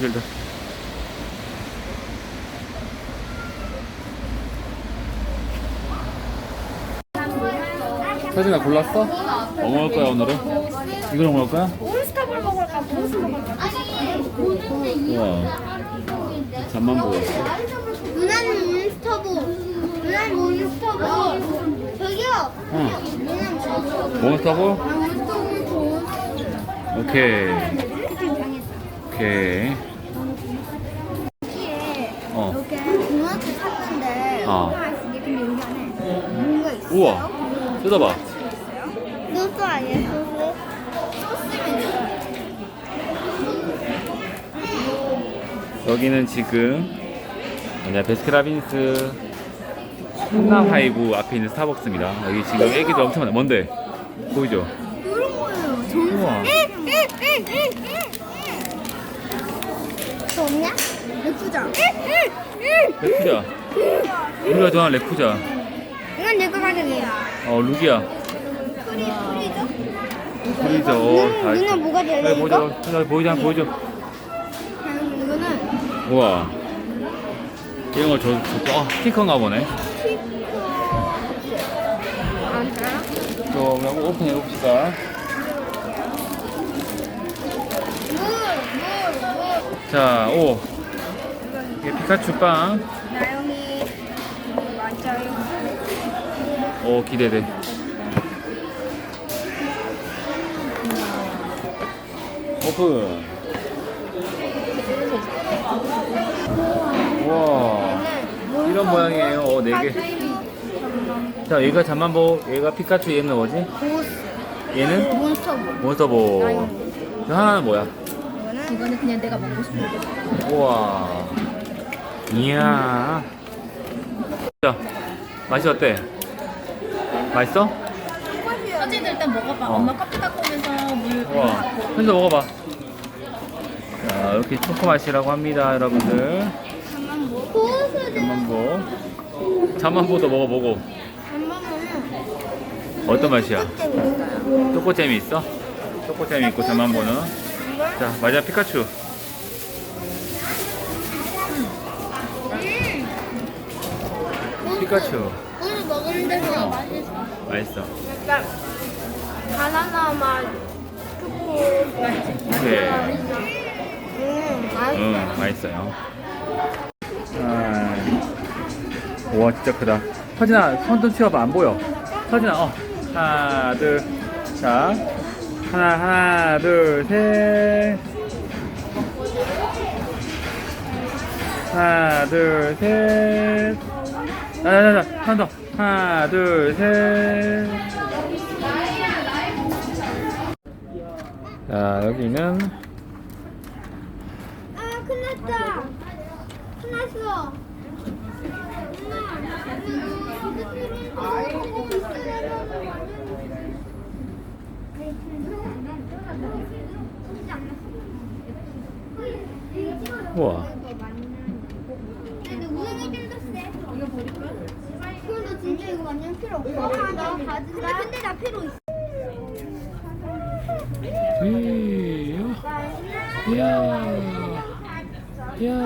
힐드. 서진아 골랐어? 뭐 먹을 거야 오늘은? 이걸 먹을 거야? 몬스터볼 먹을까? 무슨 먹을까? 우와 잠만 보고 누나는 몬스터볼. 누나는 몬스터볼. 저기요. 응 누나는 몬스터볼. 몬스터볼? 좋은. 오케이 여기에 어 이렇게 샀는데 어. 근데 여기 안에 뭔가 있어요? 우와 뜯어봐 소스 아니에요? 소스? 여기는 지금 뭐냐 베스킨라빈스 한남 하이브 앞에 있는 스타벅스입니다 여기 지금 애기들 엄청 많아 뭔데? 보이죠? 이런 거예요. 전 우와 또 없냐? 예쁘죠? 레푸자 우리가 좋아하는 레푸자 이건 내거 가격이야. 어 룩이야 프리죠? 프리저 누나, 누나 뭐가? 여기 보자 이거? 보이자 보여줘 음, 이거는 우와 이런 걸 줘, 줘, 아 스티커인가 보네 안 알아? 또 그럼 오픈해 봅시다 물물물 자 오. 이게 피카츄 빵. 나영이 맞아요. 오 기대돼. 오픈. 우와. 이런 모양이에요. 어, 네 개. 자 얘가 잠만보 얘가 피카츄 얘는 뭐지? 보스 얘는? 몬스터볼. 몬스터볼. 저 하나는 뭐야? 이거는 그냥 내가 먹고 싶은 거. 우와 이야 자 맛이 어때? 맛있어? 서진이 일단 먹어봐. 어. 엄마 커피 갖고 오면서 물. 우와 현서 먹어봐 자 이렇게 초코 맛이라고 합니다 여러분들 잠만보 잠만보도 먹어보고. 어떤 맛이야? 초코잼이 있어? 초코잼이 있고 잠만보는 자 마지막 피카츄 피카츄 오늘 먹은 데서 맛있어. 맛있어 약간 바나나 맛 초코. 오케이 음, 맛있어. 응, 맛있어요. 아, 우와, 진짜 크다. 서진아, 손 좀 치워봐. 안 보여. 서진아, 어. 하나, 둘. 자. 하나, 하나, 둘, 셋. 하나, 둘, 셋. 자, 자, 자, 한 더. 하나, 둘, 셋. 자, 여기는 아, 끝났다. 끝났어. 우와. 근데 세. 이거 버릴 거야? 그래도 진짜 이거 완전 필요 없어. 아, 나 가진다. 근데, 근데 나 필요 있어. 이야. 이야. 이야.